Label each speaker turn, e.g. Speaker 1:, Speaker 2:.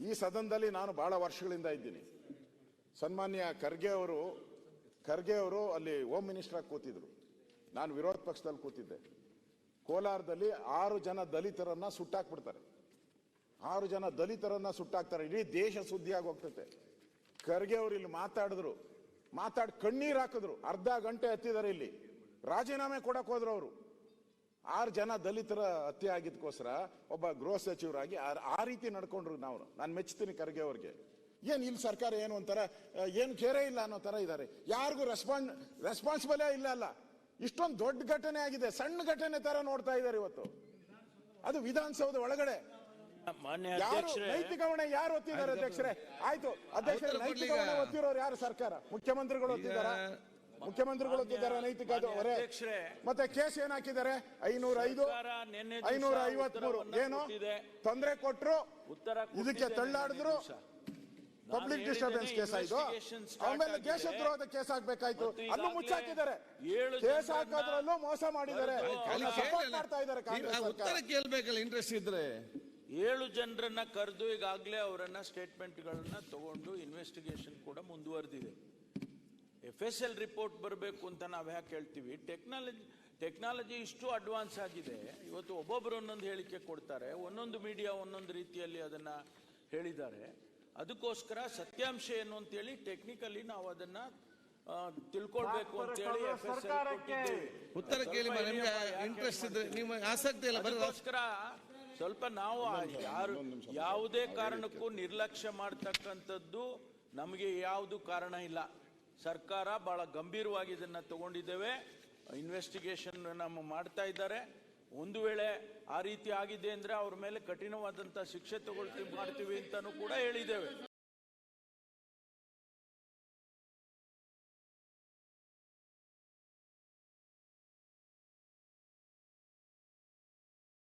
Speaker 1: ಈ ಸದನದಲ್ಲಿ ನಾನು ಬಹಳ ವರ್ಷಗಳಿಂದ ಇದ್ದೀನಿ. ಸನ್ಮಾನ್ಯ ಖರ್ಗೆ ಅವರು ಖರ್ಗೆ ಅವರು ಅಲ್ಲಿ ಹೋಮ್ ಮಿನಿಸ್ಟರ್ ಆಗಿ ಕೂತಿದ್ರು. ನಾನು ವಿರೋಧ ಪಕ್ಷದಲ್ಲಿ ಕೂತಿದ್ದೆ. ಕೋಲಾರದಲ್ಲಿ ಆರು ಜನ ದಲಿತರನ್ನ ಸುಟ್ಟಾಕ್ಬಿಡ್ತಾರೆ. ಆರು ಜನ ದಲಿತರನ್ನ ಸುಟ್ಟಾಕ್ತಾರೆ. ಇಡೀ ದೇಶ ಸುದ್ದಿಯಾಗಿ ಹೋಗ್ತೈತೆ ಖರ್ಗೆ ಅವರು ಇಲ್ಲಿ ಮಾತಾಡಿದ್ರು. ಮಾತಾಡಿ ಕಣ್ಣೀರು ಹಾಕಿದ್ರು. ಅರ್ಧ ಗಂಟೆ ಹತ್ತಿದ್ದಾರೆ ಇಲ್ಲಿ. ರಾಜೀನಾಮೆ ಕೊಡಕ್ ಹೋದ್ರು ಅವರು. ಆರು ಜನ ದಲಿತರ ಹತ್ಯೆ ಆಗಿದ್ದಕ್ಕೋಸ್ಕರ ಒಬ್ಬ ಗೃಹ ಸಚಿವರಾಗಿ ಆ- ಆ ರೀತಿ ನಡ್ಕೊಂಡ್ರು ನಾವು. ನಾನು ಮೆಚ್ಚುತ್ತೀನಿ ಖರ್ಗೆ ಅವ್ರಿಗೆ. ಏನು ಇಲ್ಲಿ ಸರ್ಕಾರ ಏನು ಒಂಥರ ಏನು ಕೇರೇ ಇಲ್ಲ ಅನ್ನೋ ತರ ಇದ್ದಾರೆ ಯಾರಿಗೂ ರೆಸ್ಪಾನ್ ರೆಸ್ಪಾನ್ಸಿಬಲೇ ಇಲ್ಲ ಅಲ್ಲ. ಇಷ್ಟೊಂದು ದೊಡ್ಡ ಘಟನೆ ಆಗಿದೆ. ಸಣ್ಣ ಘಟನೆ ತರ ನೋಡ್ತಾ ಇದ್ದಾರೆ ಇವತ್ತು. ಅದು ವಿಧಾನಸೌಧ ಒಳಗಡೆ.
Speaker 2: ಮಾನ್ಯ
Speaker 1: ಯಾರು
Speaker 2: ಅಧ್ಯಕ್ಷರೇ
Speaker 1: ನೈತಿಕ ಹೊಣೆ ಯಾರು ಒತ್ತಿದ್ದಾರೆ ಅಧ್ಯಕ್ಷರೇ? ಆಯ್ತು. ಅಧ್ಯಕ್ಷರೇ ನೈತಿಕ ಹೊಣೆ ಒತ್ತಿರೋರು ಯಾರು ಸರ್ಕಾರ? ಮುಖ್ಯಮಂತ್ರಿಗಳು ಒತ್ತಿದ್ದಾರ? ಮುಖ್ಯಮಂತ್ರಿಗಳು ಹೊತ್ತಿದ್ದಾರೆ ನೈತಿಕ ಅದು ಹೊರೆ ಮತ್ತೆ ಕೇಸ್ ಏನ್ ಹಾಕಿದ್ದಾರೆ? ಐನೂರ ಐದು ಐನೂರ ಐವತ್ಮೂರು ಏನು. ತೊಂದರೆ ಕೊಟ್ರು? ಇದಕ್ಕೆ ತಳ್ಳಾಡಿದ್ರು? ಪಬ್ಲಿಕ್ ಡಿಸ್ಟರ್ಬೆನ್ಸ್ ಕೇಸ್ ಆಯ್ತು ಆಮೇಲೆ. ದೇಶದ್ರೋಹದ ಕೇಸ್ ಹಾಕ್ಬೇಕಾಯ್ತು. ಅಲ್ಲಿ ಮುಚ್ಚಾಕಿದ್ದಾರೆ.
Speaker 2: ಏಳು
Speaker 1: ಕೇಸ್ ಹಾಕೋದ್ರಲ್ಲೂ ಮೋಸ ಮಾಡಿದ್ದಾರೆ. ಮಾಡ್ತಾ ಇದ್ದಾರೆ ಕಾಂಗ್ರೆಸ್
Speaker 3: ಕೇಳ್ಬೇಕಲ್ಲ ಇಂಟ್ರೆಸ್ಟ್ ಇದ್ರೆ.
Speaker 2: ಏಳು ಜನರನ್ನ ಕರೆದು ಈಗಾಗಲೇ ಅವರನ್ನ ಸ್ಟೇಟ್ಮೆಂಟ್ಗಳನ್ನ ತಗೊಂಡು ಇನ್ವೆಸ್ಟಿಗೇಷನ್ ಕೂಡ ಮುಂದುವರೆದಿದೆ. ಎಫ್ ಎಸ್ ಎಲ್ ರಿಪೋರ್ಟ್ ಬರಬೇಕು ಅಂತ ನಾವು ಯಾಕೆ ಹೇಳ್ತೀವಿ? ಟೆಕ್ನಾಲಜಿ ಟೆಕ್ನಾಲಜಿ ಇಷ್ಟು ಅಡ್ವಾನ್ಸ್ ಆಗಿದೆ. ಇವತ್ತು ಒಬ್ಬೊಬ್ಬರು ಒಂದೊಂದು ಹೇಳಿಕೆ ಕೊಡ್ತಾರೆ. ಒಂದೊಂದು ಮೀಡಿಯಾ ಒಂದೊಂದು ರೀತಿಯಲ್ಲಿ ಅದನ್ನು ಹೇಳಿದ್ದಾರೆ. ಅದಕ್ಕೋಸ್ಕರ ಸತ್ಯಾಂಶ ಏನು ಅಂತೇಳಿ ಟೆಕ್ನಿಕಲಿ ನಾವು ಅದನ್ನ ತಿಳ್ಕೊಳ್ಬೇಕು ಅಂತೇಳಿ ಎಫ್ ಎಸ್ ಎಲ್
Speaker 3: ಉತ್ತರ ಕೇಳಿ ಇಂಟ್ರೆಸ್ಟ್ ಇದ್ರೆ ನಿಮ್ಮ ಆಸಕ್ತಿ ಇಲ್ಲ ಬರೀ
Speaker 2: ಅದಕ್ಕೋಸ್ಕರ ಸ್ವಲ್ಪ ನಾವು ಯಾರು ಯಾವುದೇ ಕಾರಣಕ್ಕೂ ನಿರ್ಲಕ್ಷ್ಯ ಮಾಡ್ತಕ್ಕಂಥದ್ದು ನಮಗೆ ಯಾವುದು ಕಾರಣ ಇಲ್ಲ. ಸರ್ಕಾರ ಬಹಳ ಗಂಭೀರವಾಗಿ ಇದನ್ನ ತಗೊಂಡಿದ್ದೇವೆ. ಇನ್ವೆಸ್ಟಿಗೇಷನ್ ನಮ್ಮ ಮಾಡ್ತಾ ಇದ್ದಾರೆ. ಒಂದು ವೇಳೆ ಆ ರೀತಿ ಆಗಿದೆ ಅಂದ್ರೆ ಅವ್ರ ಮೇಲೆ ಕಠಿಣವಾದಂತ ಶಿಕ್ಷೆ ತಗೊಳ್ತೀವಿ ಮಾಡ್ತೀವಿ ಅಂತಾನು ಕೂಡ ಹೇಳಿದ್ದೇವೆ.